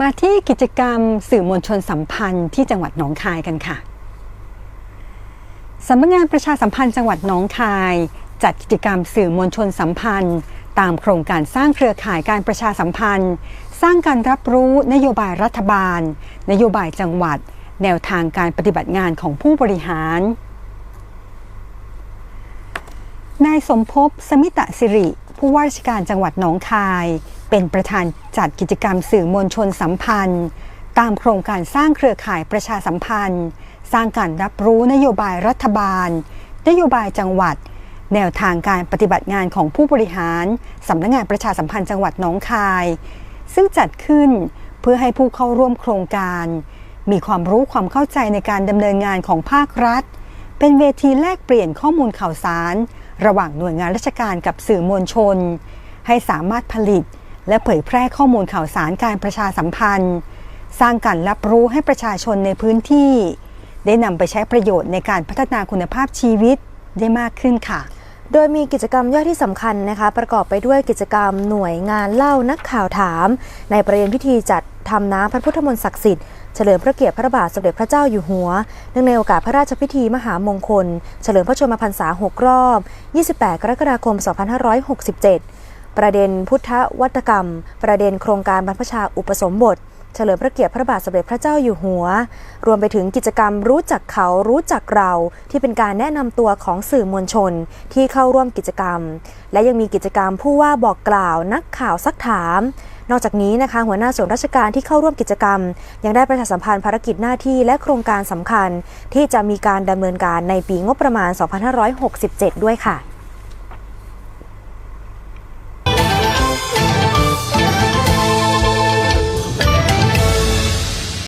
มาที่กิจกรรมสื่อมวลชนสัมพันธ์ที่จังหวัดหนองคายกันค่ะสำนักงานประชาสัมพันธ์จังหวัดหนองคาย จัดกิจกรรมสื่อมวลชนสัมพันธ์ ตามโครงการสร้างเครือข่ายการประชาสัมพันธ์ สร้างการรับรู้นโยบายรัฐบาล นโยบายจังหวัด แนวทางการปฏิบัติงานของผู้บริหารนายสมภพสมิตะสิริ ผู้ว่าราชการจังหวัดหนองคาย เป็นประธานจัดกิจกรรมสื่อมวลชนสัมพันธ์ ตามโครงการสร้างเครือข่ายประชาสัมพันธ์ สร้างการรับรู้นโยบายรัฐบาล นโยบายจังหวัด แนวทางการปฏิบัติงานของผู้บริหารสำนักงานประชาสัมพันธ์จังหวัดหนองคาย ซึ่งจัดขึ้นเพื่อให้ผู้เข้าร่วมโครงการ มีความรู้ความเข้าใจในการดำเนินงานของภาครัฐ เป็นเวทีแลกเปลี่ยนข้อมูลข่าวสาร ระหว่างหน่วยงานราชการกับสื่อมวลชน ให้สามารถผลิต และเผยแพร่ข้อมูลข่าวสารการประชาสัมพันธ์ สร้างการรับรู้ให้ประชาชนในพื้นที่ ได้นำไปใช้ประโยชน์ในการพัฒนาคุณภาพชีวิตได้มากขึ้นค่ะโดยมีกิจกรรมย่อยที่สำคัญนะคะ ประกอบไปด้วยกิจกรรมหน่วยงานเล่านักข่าวถาม ในประเด็นพิธีจัดทำน้ำพระพุทธมนต์ศักดิ์สิทธิ์เฉลิมพระเกียรติพระบาทสมเด็จพระเจ้าอยู่หัว เนื่องในโอกาสพระราชพิธีมหามงคล เฉลิมพระชนมพรรษา 6 รอบ 28 กรกฎาคม 2567 ประเด็นพุทธวัตกรรม ประเด็นโครงการบรรพชาอุปสมบท เฉลิมพระเกียรติพระบาทสมเด็จพระเจ้าอยู่หัว รวมไปถึงกิจกรรมรู้จักเขารู้จักเราที่เป็นการแนะนำตัวของสื่อมวลชนที่เข้าร่วมกิจกรรม และยังมีกิจกรรมผู้ว่าบอกกล่าวนักข่าวซักถามนอกจากนี้นะคะหัวหน้าส่วนราชการที่เข้าร่วมกิจกรรม ยังได้ประชาสัมพันธ์ภารกิจหน้าที่และโครงการสำคัญ ที่จะมีการดำเนินการในปีงบประมาณ 2567 ด้วยค่ะ